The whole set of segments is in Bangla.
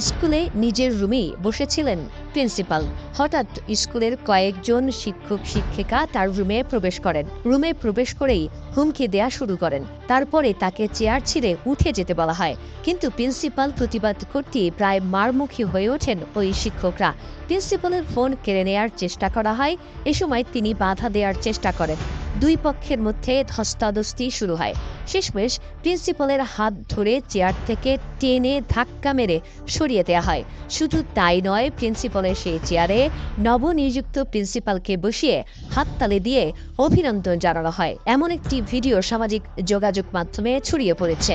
স্কুলে নিজের রুমেই বসেছিলেন প্রিন্সিপাল। হঠাৎ স্কুলের কয়েকজন শিক্ষক, শিক্ষিকা তার রুমে প্রবেশ করেন। রুমে প্রবেশ করেই হুমকি দেয়া শুরু করেন। তারপরে তাকে চেয়ার ছিঁড়ে উঠে যেতে বলা হয়। কিন্তু প্রিন্সিপাল প্রতিবাদ করতে প্রায় মারমুখী হয়ে ওঠেন ওই শিক্ষকরা। প্রিন্সিপালের ফোন কেড়ে নেয়ার চেষ্টা করা হয়। এ সময় তিনি বাধা দেওয়ার চেষ্টা করেন। দুই পক্ষের মধ্যে ধস্তাধস্তি শুরু হয়। শেষমেশ প্রিন্সিপালের হাত ধরে চেয়ার থেকে টেনে ধাক্কা মেরে সরিয়ে দেওয়া হয়। শুধু তাই নয় প্রিন্সিপালের সেই চেয়ারে নবনিযুক্ত প্রিন্সিপালকে বসিয়ে হাততালি দিয়ে অভিনন্দন জানানো হয়। এমন একটি ভিডিও সামাজিক যোগাযোগ মাধ্যমে ছড়িয়ে পড়েছে।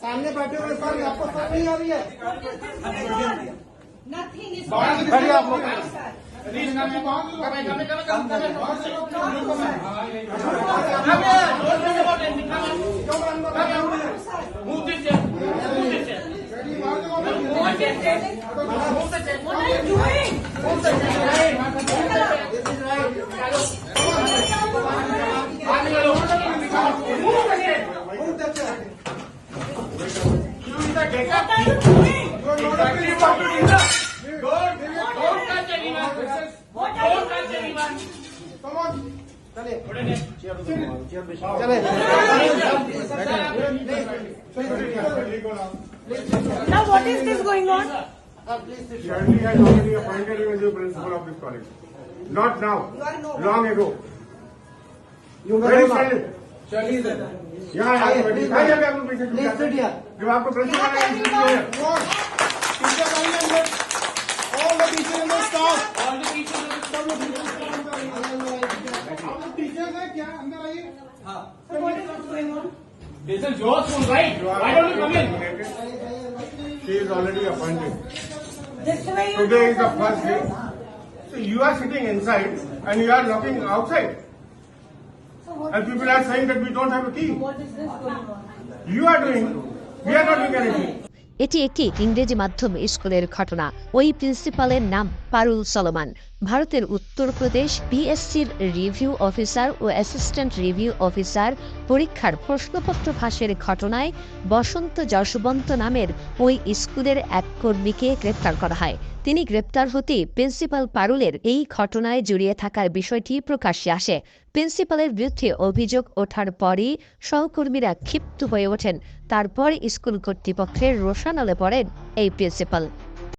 सामने बैठे हुए सर आपको समझ नहीं आ रही है? नथिंग आप लोग। Now what is this going on? Shirley has already appointed you as the principal of this college. Not now, long ago. You know, Shirley. Shirley is there. यहाँ आपको प्रश्न दिया जब आपको प्रश्न क्या अंदर आइए This is your school, right? Why don't you come in? She is already appointed. This way Today is the first day. So you are sitting inside and you are knocking outside. So And people are saying that we don't have a key. what is this going on? You are doing, we are not doing anything. এটি একটি ইংরেজি মাধ্যম স্কুলের ঘটনা ওই প্রিন্সিপালের নাম পারুল সলমান ভারতের উত্তরপ্রদেশ বিএসসির রিভিউ অফিসার ও অ্যাসিস্ট্যান্ট রিভিউ অফিসার পরীক্ষার প্রশ্নপত্র ফাঁসের ঘটনায় বসন্ত যশবন্ত নামের ওই স্কুলের এক কর্মীকে গ্রেপ্তার করা হয়। তিনি গ্রেপ্তার হতে প্রিন্সিপাল পারুলের এই ঘটনায় জড়িয়ে থাকার বিষয়টি প্রকাশ্যে আসে। প্রিন্সিপালের বিরুদ্ধে অভিযোগ ওঠার পরই সহকর্মীরা ক্ষিপ্ত হয়ে ওঠেন। তারপর স্কুল কর্তৃপক্ষের রোষানলে পড়েন এই প্রিন্সিপাল।